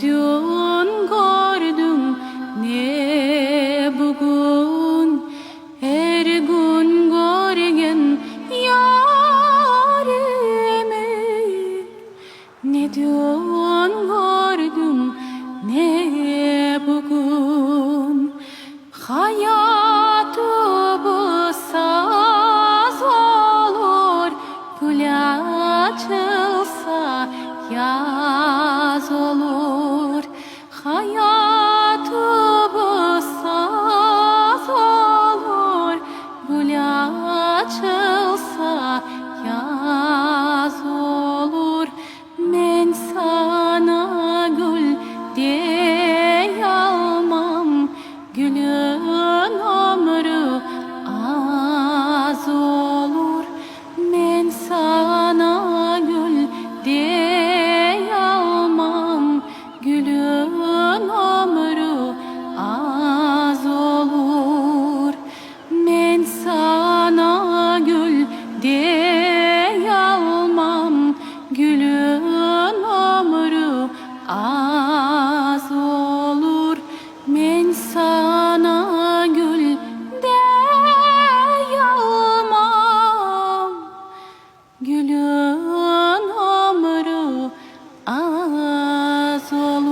dün gördüm. Ne bugün? Her gün görgen yarimi Ne dün gördüm. Ne bugün? Hayatı bu saz olur. Gül açılsa yar 着。Gülün ömrü az olur.